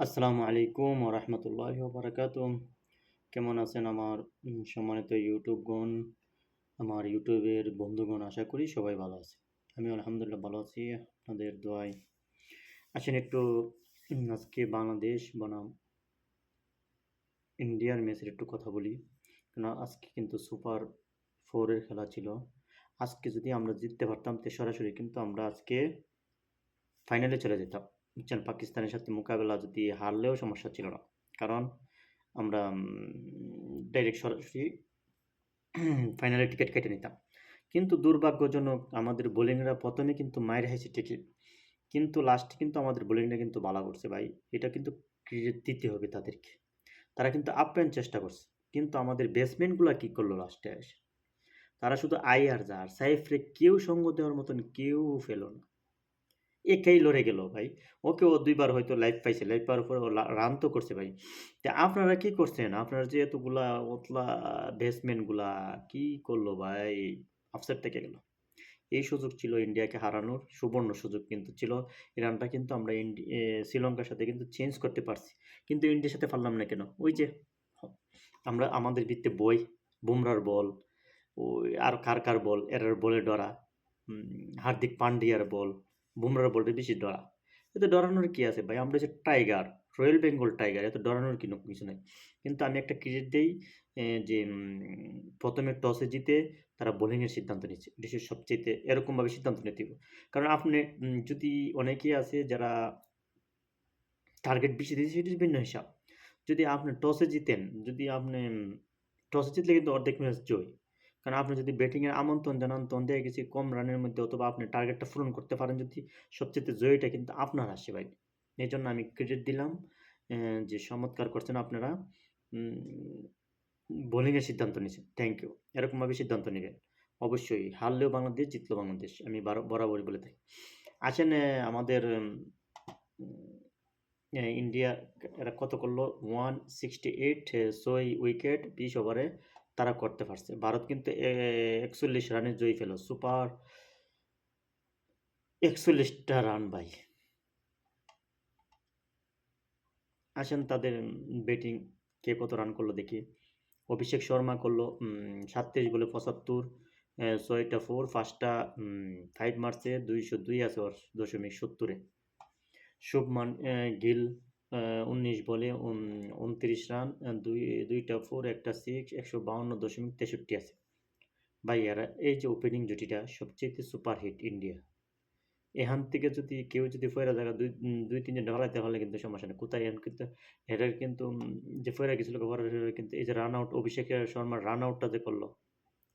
আসসালামু আলাইকুম রহমতুল্লাহ বারাকাত কেমন আছেন আমার সম্মানিত ইউটিউবগণ আমার ইউটিউবের বন্ধুগণ, আশা করি সবাই ভালো আছে আমি আলহামদুলিল্লাহ ভালো আছি, আপনাদের দোয়ায়। আসেন একটু আজকে বাংলাদেশ বনাম, ইন্ডিয়ার ম্যাচের একটু কথা বলি। কেন আজকে কিন্তু সুপার ফোরের খেলা ছিল। আজকে যদি আমরা জিততে পারতাম, তো সরাসরি কিন্তু আমরা আজকে ফাইনালে চলে যেতাম। বুঝছেন পাকিস্তানের সাথে মোকাবেলা যদি হারলেও সমস্যা ছিল না। কারণ আমরা ডাইরেক্ট সরাসরি ফাইনালে টিকিট কেটে নিতাম। কিন্তু দুর্ভাগ্যজনক আমাদের বোলিংরা প্রথমে কিন্তু মায়ের হাইছে ঠিকই কিন্তু লাস্টে কিন্তু আমাদের বোলিংটা কিন্তু ভালো করছে ভাই। এটা কিন্তু ক্রেডিট দিতে হবে তাদেরকে। তারা কিন্তু আপ্যায়ন চেষ্টা করছে। কিন্তু আমাদের ব্যাটসম্যানগুলো কী করল লাস্টে এসে? তারা শুধু আই আর যা, আর সাইফরে কেউ সঙ্গ দেওয়ার মতন কেউ ফেলো না। একাই লড়ে গেল ভাই। ওকে ও দুইবার হয়তো লাইফ পাইছে লাইফ পাওয়ার পর ও রান তো করছে ভাই। তা আপনারা কি করছেন? আপনারা যে এতগুলা ওতলা ব্যাটসম্যানগুলা কি করল ভাই? আপসেট থেকে গেল। এই সুযোগ ছিল ইন্ডিয়াকে হারানোর, সুবর্ণ সুযোগ কিন্তু ছিল। এই রানটা কিন্তু আমরা শ্রীলঙ্কার সাথে কিন্তু চেঞ্জ করতে পারছি। কিন্তু ইন্ডিয়ার সাথে পারলাম না কেন? ওই যে, আমরা আমাদের ভিত্তে বই, বুমরার বল, ওই আর কার কার বল? এরার বলে ডরা। হার্দিক পান্ডিয়ার বল বুমরার বলতে বেশি ডরা। এতে ডরানোর কি আছে ভাই? আমরা যে টাইগার, রয়্যাল বেঙ্গল টাইগার, এত ডরানোর কোনো কিছু নাই। কিন্তু আমি একটা ক্রিকেট দিই যে প্রথমে টসে জিতে তারা বোলিংয়ের সিদ্ধান্ত নিচ্ছে। দেশের সবচেয়ে এরকমভাবে সিদ্ধান্ত নিতে কারণ আপনি যদি অনেকেই আছে যারা টার্গেট বেশি দিয়েছে সেটি ভিন্ন হিসাব। যদি আপনি টসে জিতেন, যদি আপনি টসে জিতলে কিন্তু অর্ধেক ম্যাচ জয়। কারণ আপনি যদি ব্যাটিংয়ের আমন্ত্রণ জানান তখন দেখা গেছে কম রানের মধ্যে অথবা আপনি টার্গেটটা পূরণ করতে পারেন যদি সবচেয়ে জয়টা কিন্তু আপনার আসে ভাই। এই জন্য আমি ক্রেডিট দিলাম যে চমৎকার করছেন আপনারা। বোলিংয়ের সিদ্ধান্ত নিয়েছেন। থ্যাংক ইউ এরকমভাবে সিদ্ধান্ত নেবেন। অবশ্যই হারলেও বাংলাদেশ, জিতলেও বাংলাদেশ। আমি বার- বরাবরই বলে থাকি। আসেন আমাদের ইন্ডিয়া এরা কত করল? ওয়ান সিক্সটি এইট ছয় উইকেট বিশ ওভারে তারা করতে পারছে। ভারত কিন্তু একচল্লিশ রানে জয়ী পেল। সুপার একচল্লিশটা রান ভাই। আসেন তাদের ব্যাটিং, কে কত রান করল দেখি। অভিষেক শর্মা করল সাতত্রিশ বলে পঁচাত্তর ছয়টা ফোর পাঁচটা ফাইভ মার্চে দুইশো দুই আছে দশমিক সত্তরে। শুভমান গিল উনিশ বলে উনত্রিশ রান দুই, দুইটা ফোর একটা সিক্স একশো বাউন্ন দশমিক তেষট্টি আছে। ভাই এরা এই যে ওপেনিং জুটিটা সবচেয়ে সুপার হিট ইন্ডিয়া এখান থেকে যদি কেউ যদি ফয়রা জায়গা দুই দুই তিনজন ঢলাইতে হলে কিন্তু সমস্যা নেই। কোথায় এখন কিন্তু এটার কিন্তু যে ফয়রা গেছিল কিন্তু, এই যে রান আউট অভিষেক শর্মার রান আউটটা যে করল,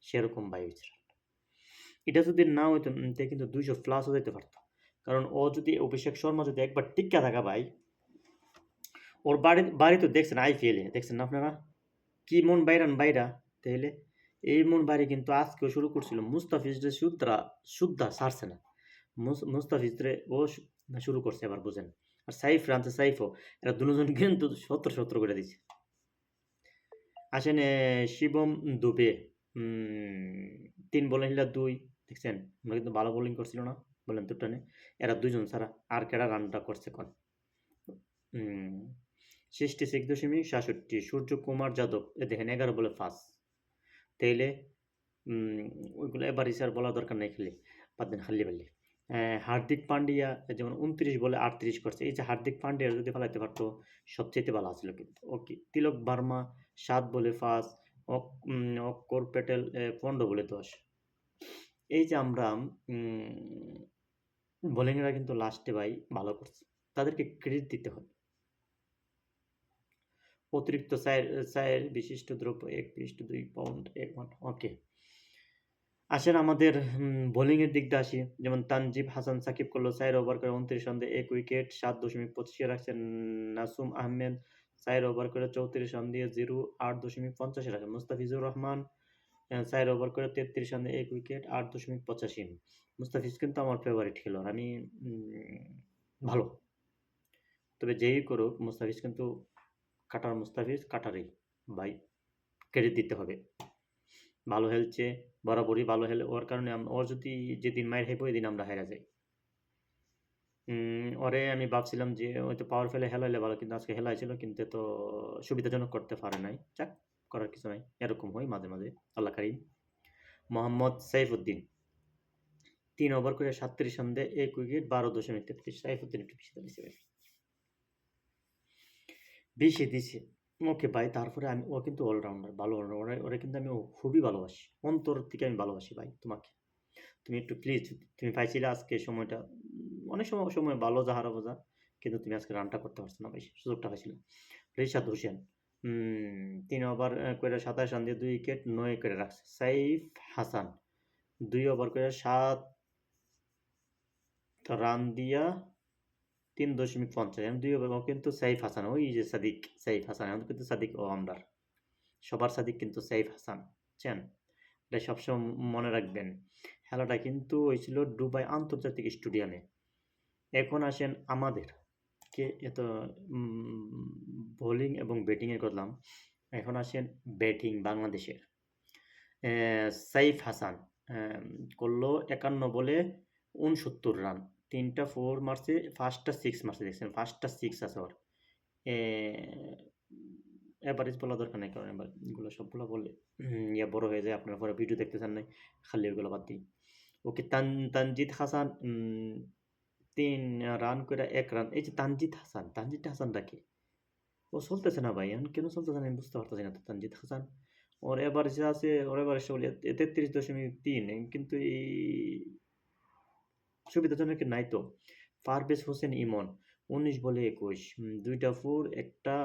সেরকম ভাই হয়েছে। এটা যদি না হইতো কিন্তু দুইশো প্লাসও যেতে পারতো। কারণ ও যদি, অভিষেক শর্মা যদি একবার টিক্কা থাকা ভাই ওর বাড়ি বাড়ি তো দেখছেন আইপিএলে, দেখছেন না আপনারা? কি মন বাইরান বাইরা তাহলে এই মন বাড়ি কিন্তু আজকেও শুরু করছিল মুস্তাফিজরে শুদ্ধা শুদ্ধা ছাড়ছে না। মুস- মুস্তাফিজরে ও শুরু করছে এবার, বুঝেন। আর সাইফ রানছে সাইফও। এরা দুজন কিন্তু সত্তর সত্তর করে দিচ্ছে। আসেন শিবম দুবে। তিন বলে হিলা দুই, দেখছেন? আমরা কিন্তু ভালো বোলিং করছিল না, বলেন তো টানে। এরা দুজন ছাড়া, আর কেডা রানটা করছে কোন? সিক্সটি সিক্স দশমিক সাতষট্টি সূর্য কুমার যাদব এ দেখেন এগারো বলে ফার্স্ট তাইলে ওইগুলো এবার রিসার বলা দরকার নেই খেলে বাদ দেন হাল্লি আহ, হার্দিক পান্ডিয়া যেমন উনত্রিশ বলে আটত্রিশ করছে এই যে হার্দিক পান্ডিয়া যদি ফেলাইতে পারতো সবচেয়ে ভালো আছিল কিন্তু। ওকে তিলক বার্মা সাত বলে ফার্স্ট অক্কর প্যাটেল আহ, পনেরো বলে দশ। এই যে আমরা বোলিংরা কিন্তু লাস্টে ভাই ভালো করছে তাদেরকে ক্রেডিট দিতে হবে অতিরিক্ত চায়ের চায়ের বিশিষ্ট দ্রব্য এক পৃষ্ঠ দুই পাউন্ড এক ওয়ান ওকে আসেন আমাদের বোলিংয়ের দিক দিয়ে আসি। যেমন তানজিব হাসান সাকিব করল চার ওভার করে উনত্রিশ রান এক উইকেট সাত দশমিক পঁচিশে রাখছেন নাসুম আহমেদ। চার ওভার করে চৌত্রিশ রান দিয়ে জিরো, আট দশমিক পঞ্চাশে রাখেন মুস্তাফিজুর রহমান। চার ওভার করে তেত্রিশ রান এক উইকেট আট দশমিক পঁচাশি। মুস্তাফিজ কিন্তু আমার ফেভারিট খেলোয়াড়, আমি ভালো। তবে যেই করুক, মুস্তাফিজ কিন্তু কাটার মুস্তাফিজ কাটারই ভাই ক্রেডিট দিতে হবে ভালো খেলছে বরাবরই ভালো খেলে ওর কারণে ওর যদি যেদিন মায়ের হেপো দিন আমরা হেরা যাই ওরে আমি ভাবছিলাম যে ওই তো পাওয়ার ফেলে হেলাইলে ভালো কিন্তু আজকে হেলাইছিল কিন্তু তো সুবিধাজনক করতে পারে নাই। যাক করার কিছু নাই। এরকম হয় মাঝে, মাঝে। আল্লাহ কারিম। মোহাম্মদ সাইফুদ্দিন তিন ওভার করে ৩৭ রান দিয়ে ১ উইকেট ১২.৩৩ সাইফুদ্দিন একটু বেশি ভাই। বেশি দিছে। ওকে ভাই তারপরে আমি ও কিন্তু অলরাউন্ডার, ভালো অলরাউন্ডার। ওরে কিন্তু আমি খুবই ভালোবাসি। অন্তর থেকে আমি ভালোবাসি ভাই তোমাকে। তুমি একটু প্লিজ তুমি পাইছিলে আজকে সময়টা অনেক সময় সময় ভালো যা খারাপও যা। কিন্তু তুমি আজকে রানটা করতে পারছ না ভাই। সুযোগটা পাইছিলা। রিশাদ হোসেন তিন ওভার করে ২৭ রান দিয়ে দুই উইকেট নয় করে রাখছে। সাইফ হাসান দুই ওভার করে সাত রান দিয়া ৩.৫০ এখন ২ ওভার ও কিন্তু সাইফ হাসান। ওই যে সাদিক, সাইফ হাসান। এখন কিন্তু সাদিক ও অলরাউন্ডার। সবার সাদিক কিন্তু সাইফ হাসান। বুঝছেন? এটা সবসময় মনে রাখবেন। খেলাটা কিন্তু হইছিল দুবাই আন্তর্জাতিক স্টেডিয়ামে। এখন আসেন আমাদের কে এত বোলিং এবং ব্যাটিং এর করলাম। এখন আসেন ব্যাটিং বাংলাদেশের। সাইফ হাসান করল একান্ন বলে ৬৯ রান। ৩ ফোর 4 মারছে, 1st টা 6 মারছে দেখছেন। ফার্স্টটা সিক্স আছে ওর। এ এভারেজ বলা দরকার নাই কারণ এগুলো সবগুলা বললে ইয়া বড় হয়ে যায়। আপনারা পরে ভিডিও দেখতে চান নাই। খালি ওগুলো বাদ দেই। ওকে তান তানজিদ হাসান তিন রান কইরা এক রান। এই যে তানজিদ হাসান, তানজিদ হাসানটা কে? ও চলতেছে না ভাই। এখন কেন চলতেছে না আমি বুঝতে পারতেছি না তো তানজিদ হাসান। ওর এভারেজ আছে, ওর এভারেজটা বলি ৩৩.৩ কিন্তু এই সুবিধাজনক নাই তো। পারভেজ হোসেন ইমন ১৯ বলে ২১ দুইটা ২ টা 4 একটা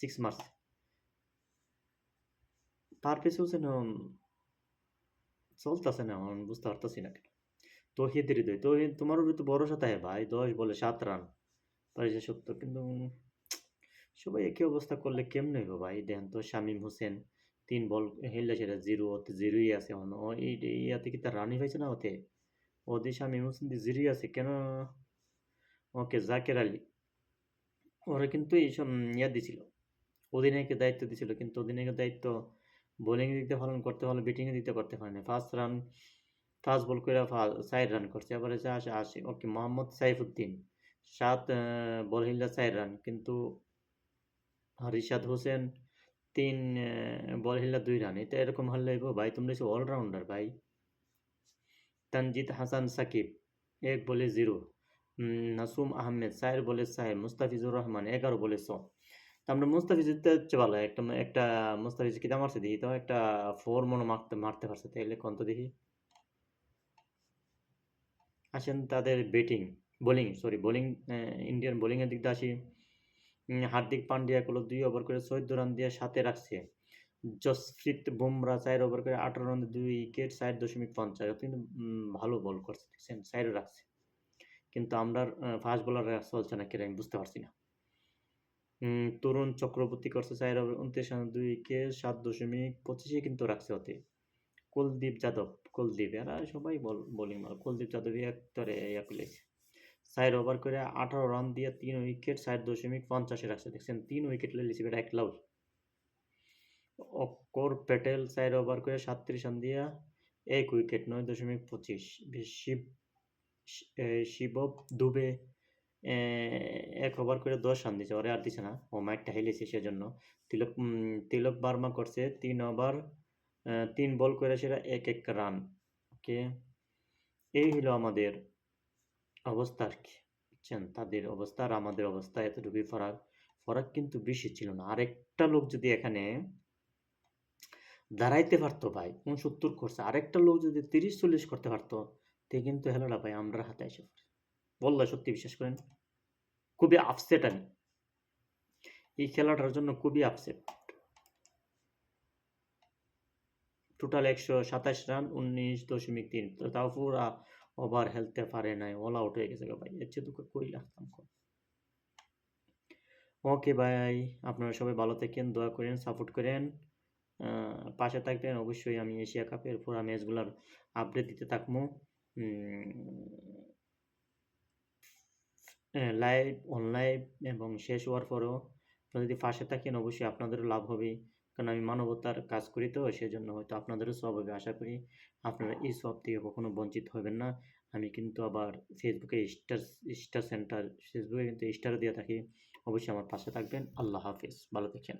6 মারছে। পারভেজ হোসেন চলতেছে না বুঝতে পারতেছি না কেন। তৌহিদ হৃদয়, তৌহিদ তোমার উপরে তো ভরসা থাকে ভাই। ১০ বলে ৭ রান। পাইছে ৭০ কিন্তু সবাই একই অবস্থা করলে কেমনে হইব ভাই? দেখেন তো শামীম হোসেন তিন বল হেললে সেটা জিরো ওতে 0 ই আছে এখনও। ইয়াতে কি তার রানই হয়েছে না ওতে? হোসেন দি 0 ই আছে। কেন? ওকে জাকের আলী। ওরা কিন্তু এইসব ইয়া দিছিল। অধিনায়কের দায়িত্ব দিছিল। কিন্তু অধিনায়কের দায়িত্ব বোলিং দিতে পালন করতে পারলে ব্যাটিং দিতে করতে পারে নাই। ৫ রান ফার্স্ট বল ফা ৪ রান করছে। এভারেজে আসে ৮০ ওকে মোহাম্মদ সাইফুদ্দিন ৭ অ্যা বল হিললা ৪ রান। কিন্তু রিশাদ হোসেন ৩ অ্যা বল হিললা ২ রান। এটা এরকম হইব ভাই? তোমরা অলরাউন্ডার ভাই। তানজিদ হাসান সাকিব এক বলে জিরো নাসুম আহমেদ ৪ বলে সাহেব মুস্তাফিজুর রহমান ১১ বলে ৬ তো আমরা মুস্তাফিজের চেয়ে ভালো। একটা একটা মুস্তাফিজ কিতা মারছে দেখি তো? একটা ফোর মনে মারতে মারতে পারছে। তাইলে কোন তো দেখি? আসেন তাদের batting, bowling sorry bowling Indian বোলিংয়ের দিক দিয়ে আসি। হার্দিক পান্ডিয়া করল ২ ওভার করে ১৪ রান দিয়ে সাথে রাখছে। জসপ্রীত বুমরা ৪ ওভার করে ১৮ রান ২ উইকেট ৬.৫০ ও কিন্তু উম ভালো বল করছে দেখছেন ৪ রাখছে। কিন্তু আমরা ফাস্ট বোলাররা চলছে না কেন আমি বুঝতে পারছি না। তরুণ চক্রবর্তী করছে ৪ ওভার ২৯ রানে দুই উইকেট সাত দশমিক পঁচিশে কিন্তু রাখছে ওতে। কুলদীপ যাদব, কুলদীপ এরা সবাই বল বোলিং মারে। কুলদীপ যাদব একবারে ইয়া করলাইছে। ৪ ওভার করে ১৮ রান দিয়ে তিন উইকেট চার দশমিক পঞ্চাশে রাখছে দেখছেন। তিন উইকেট লইছে বেটা একলাও। অক্ষর প্যাটেল ৪ ওভার করে ৩৭ রান দিয়া ১ উইকেট ৯.২৫ শিব, এ, শিবব দুবে এক ওভার করে ১০ রান দিছে। ওরে আর দিছে না। ও মাইরটা খাইলেছে সেজন্য। তিলক তিলক বার্মা করছে তিন ওভার তিন বল করে সেটা ১-১ রান। ওকে। এই হইল আমাদের অবস্থা আরকি। বুঝছেন? তাদের অবস্থা আর আমাদের অবস্থা এতটুকুই ফারাক। ফারাক কিন্তু বেশি ছিল না। আরেকটা লোক যদি এখানে দাঁড়াইতে পারতো ভাই ৬৯ করছে। আরেকটা লোক যদি ৩০-৪০ করতে পারতো তে কিন্তু খেলাটা ভাই আমরার হাতে পড়ে। বল্লাহ সত্যি বিশ্বাস করেন। খুবই আপসেট আমি। এই খেলাটার জন্য খুবই আপসেট। টোটাল ১২৭ রান ১৯.৩ তো তাও পুরা ওভার খেলতে পারে নাই। অল আউট হয়ে গেছে ভাই। এর চেয়ে দুঃখ কই লাগতাম ওকে ভাই, আপনারা সবাই ভালো থাকেন, দোয়া করেন, সাপোর্ট করেন। পাশে থাকবেন। অবশ্যই আমি এশিয়া কাপের পুরা ম্যাচগুলার আপডেট দিতে থাকব লাইভ, অন লাইভ এবং শেষ হওয়ার পরেও যদি পাশে থাকেন অবশ্যই আপনাদেরও লাভ হবে। কারণ আমি মানবতার কাজ করি তো সেজন্য হয়তো আপনাদেরও সব হবে। আশা করি আপনারা এই সব থেকে কখনো বঞ্চিত হবেন না। আমি কিন্তু আবার ফেসবুকে স্টার স্টার সেন্টার ফেসবুকে কিন্তু স্টারও দিয়ে থাকি অবশ্যই আমার পাশে থাকবেন আল্লাহ হাফিজ ভালো থাকেন